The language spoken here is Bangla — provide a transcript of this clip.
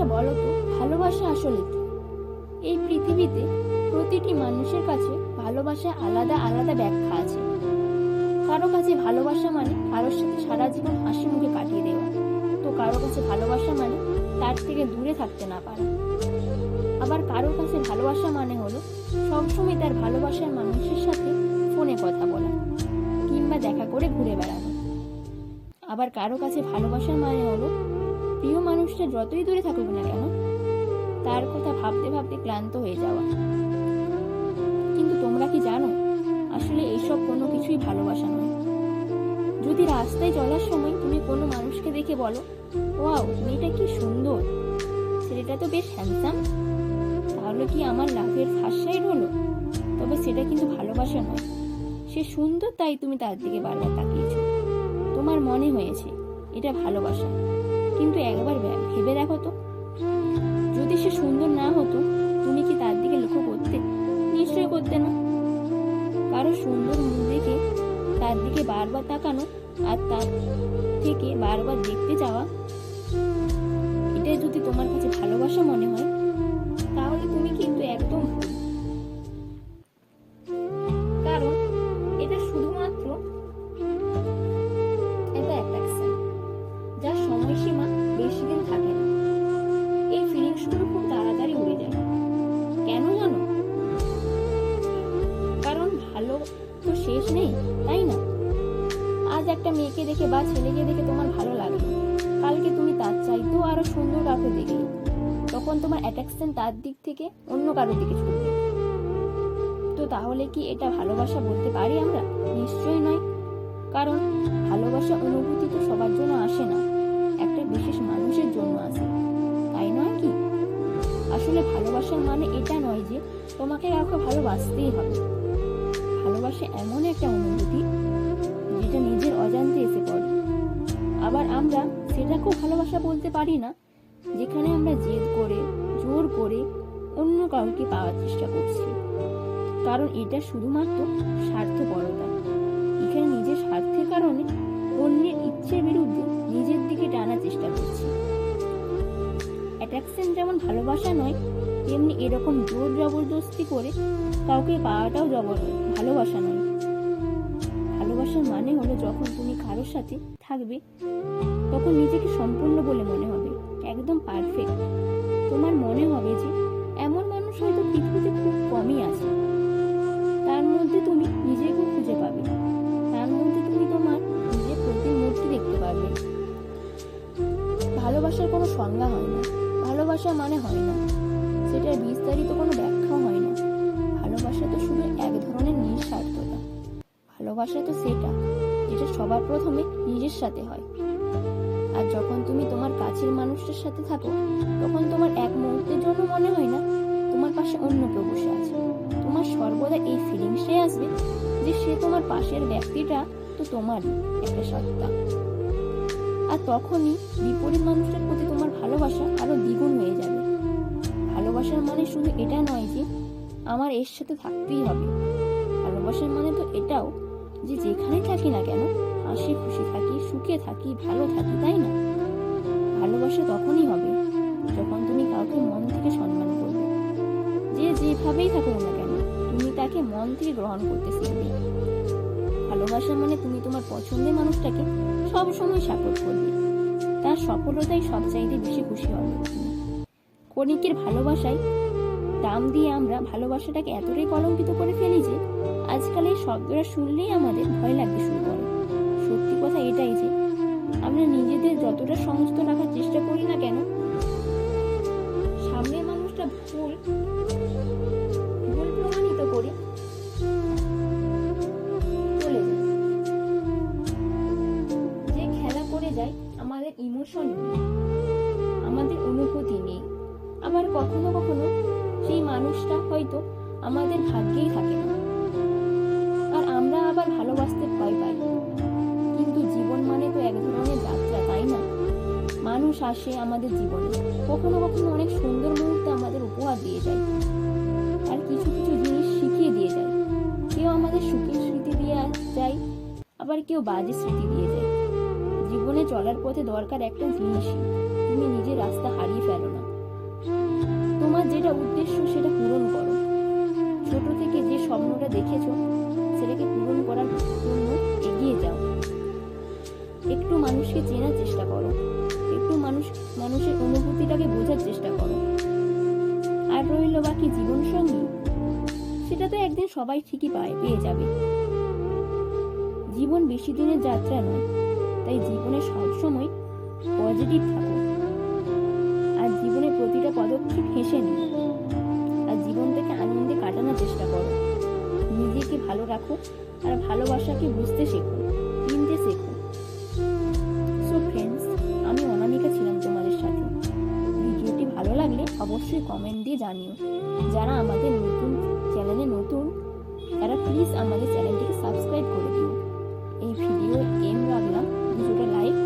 আচ্ছা বলো তো? ভালোবাসা আসলে কি? এই পৃথিবীতে প্রতিটি মানুষের কাছে ভালোবাসা আলাদা আলাদা ব্যাখ্যা আছে। কারও কাছে ভালোবাসা মানে কারোর সাথে সারা জীবন হাসি মুখে কাটিয়ে দেওয়া। তো কারও কাছে ভালোবাসা মানে তার থেকে দূরে থাকতে না পারে। আবার কারোর কাছে ভালোবাসা মানে হলো সবসময় তার ভালোবাসার মানুষের সাথে ফোনে কথা বলা কিংবা দেখা করে ঘুরে বেড়ানো। আবার কারও কাছে ভালোবাসার মানে হলো প্রিয় মানুষটা যতই দূরে থাকুক না কেন, তার কথা ভাবতে ভাবতে ক্লান্ত হয়ে যাওয়া। কিন্তু তোমরা কি জানো, আসলে এইসব কোনো কিছুই ভালোবাসা নয়। যদি রাস্তায় চলার সময় তুমি কোনো মানুষকে দেখে বলো, ওয়াও, মেয়েটা কি সুন্দর, ছেলেটা তো বেশ হ্যান্ডসাম তাহলে কি আমার লাভের ফার্স্ট সাইড হলো তবে সেটা কিন্তু ভালোবাসা নয়। সে সুন্দর তাই তুমি তার দিকে বারবার তাকিয়েছ। তোমার মনে হয়েছে, এটা ভালোবাসা। কিন্তু একবার ভেবে দেখো তো। যদি সে সুন্দর না হতো, তুমি কি তার দিকে লক্ষ্য করতে? নিশ্চয়ই করতে না। কারও সুন্দর মুখ দেখে তার দিকে বারবার তাকানো আর তার থেকে বারবার দেখতে যাওয়া, এটাই যদি তোমার কাছে ভালোবাসা মনে হয়, তাহলে তুমি কিন্তু একদম শেষ নেই, তাই না? আজ একটা মেয়েকে দেখে বা ছেলেকে দেখে তোমার ভালো লাগল কালকে তুমি তার চাইতেও আরও সুন্দর কাউকে দেখলে। তখন তোমার অ্যাট্রাকশন তার দিক থেকে অন্য কারোর দিকে ছুটবে। তো তাহলে কি এটা ভালোবাসা বলতে পারি আমরা? নিশ্চয়ই নয়। কারণ ভালোবাসা অনুভূতি তো সবার জন্য আসে না। একটা বিশেষ মানুষের জন্য আসে। তাই নয় কি? আসলে ভালোবাসার মানে এটা নয় যে তোমাকে কাউকে ভালোবাসতেই হবে। ভালোবাসা এমন একটা অনুভূতি যেটা নিজের অজান্তে এসে পড়ে। আবার আমরা সেটাকেও ভালোবাসা বলতে পারি না, যেখানে আমরা জেদ করে, জোর করে অন্য কাউকে পাওয়ার চেষ্টা করছি। কারণ এটা শুধুমাত্র স্বার্থপরতা। এখানে নিজের স্বার্থের কারণে অন্যের ইচ্ছের বিরুদ্ধে নিজের দিকে টানার চেষ্টা করছি। অ্যাট্রাকশন যেমন ভালোবাসা নয় তেমনি এরকম জোর জবরদস্তি করে কাউকে পাওয়াটাও জবর ভালোবাসা নয়। ভালোবাসার মানে হলো যখন তুমি কারোর সাথে থাকবে, তখন নিজেকে সম্পূর্ণ বলে মনে হবে, একদম পারফেক্ট তোমার মনে হবে যে এমন মানুষ হয়তো পৃথিবীতে খুব কমই আছে। তার মধ্যে তুমি নিজেকেও খুঁজে পাবে তার মধ্যে তুমি তোমার নিজের প্রতিমূর্তি দেখতে পারবে ভালোবাসার কোনো সংজ্ঞা হয় না। ভালোবাসা মানে হয় না। সেটার বিস্তারিত কোনো ব্যাখ্যা হয় না ভালোবাসা তো শুধু এক ধরনের নিঃস্বার্থতা। ভালোবাসা তো সেটা, যেটা সবার প্রথমে নিজের সাথে হয়। আর যখন তুমি তোমার কাছের মানুষটার সাথে থাকো, তখন তোমার এক মুহূর্তের জন্য মনে হয় না তোমার পাশে অন্য কেউ বসে আছে। তোমার সর্বদা এই ফিলিংসটাই আসবে যে সে তোমার পাশের ব্যক্তিটা তো তোমারই একটা সত্তা। আর তখনই বিপরীত মানুষটার প্রতি তোমার ভালোবাসা আরও দ্বিগুণ হয়ে যাবে। ভালোবাসার মানে শুধু এটা নয় যে আমার এর সাথে থাকতেই হবে। ভালোবাসার মানে তো এটাও যে যেখানে থাকি না কেন, হাসি খুশি থাকি, সুখে থাকি, ভালো থাকি, তাই না? ভালোবাসা তখনই হবে যখন তুমি কাউকে মন থেকে সম্মান করবে। যে যেভাবেই থাকো না কেন, তুমি তাকে মন থেকে গ্রহণ করতে শিখবে। ভালোবাসা মানে তুমি তোমার পছন্দের মানুষটাকে সব সময় সাপোর্ট করবে। তার সফলতাই সব চাইতে বেশি খুশি হবে। কণিকের ভালোবাসায়, দাম দিয়ে আমরা ভালোবাসাটাকে এতটাই কলঙ্কিত করে ফেলি যে, আজকাল এই শব্দটা শুনলেই আমাদের ভয় লাগতে শুরু করে। সত্যি কথা এটাই যে, আমরা নিজেদের যতটা সংযত রাখার চেষ্টা করি না কেন, সামনের মানুষটা ভুল ভুল প্রমাণিত করে যে খেলা করে যায়, আমাদের ইমোশন নেই কখনো কখনো সেই মানুষটা হয়তো আমাদের ভাগ্যেই থাকে না। আর আমরা আবার ভালোবাসতে ভয় পাই। কিন্তু জীবন মানে তো এক ধরনের যাত্রা, তাই না? মানুষ আসে আমাদের জীবনে। কখনো কখনো অনেক সুন্দর মুহূর্তে আমাদের উপহার দিয়ে যায়। আর কিছু কিছু জিনিস শিখিয়ে দিয়ে যায়। কেউ আমাদের সুখের স্মৃতি দিয়ে যায়, আবার কেউ বাজে স্মৃতি দিয়ে যায়। জীবনে চলার পথে দরকার একটা জিনিসই। যেটা উদ্দেশ্য সেটা পূরণ করো। ছোট থেকে যে স্বপ্নটা দেখেছ, সেটাকে পূরণ করার জন্য এগিয়ে যাও। একটু মানুষকে চেনার চেষ্টা করো। একটু মানুষ, মানুষের অনুভূতিটাকে বোঝার চেষ্টা করো। আর রইল বাকি জীবন সঙ্গী সেটা তো একদিন সবাই ঠিকই পায়, পেয়ে যাবে। জীবন বেশি দিনের যাত্রা নয়, তাই জীবনে সবসময় পজিটিভ থাকো। পদক্ষেপ হেসে নিও আর জীবনটাকে আনন্দে কাটানোর চেষ্টা করো। নিজেকে ভালো রাখো আর ভালোবাসাকে বুঝতে শেখো কিনতে শেখো। সো ফ্রেন্ডস আমি অনামিকা ছিলাম তোমাদের সাথে। ভিডিওটি ভালো লাগলে অবশ্যই কমেন্ট দিয়ে জানিও। যারা আমাদের নতুন চ্যানেলে নতুন, তারা প্লিজ আমাদের চ্যানেলটিকে সাবস্ক্রাইব করে দিও। এই ভিডিও এম রাখলাম দুশোটা লাইক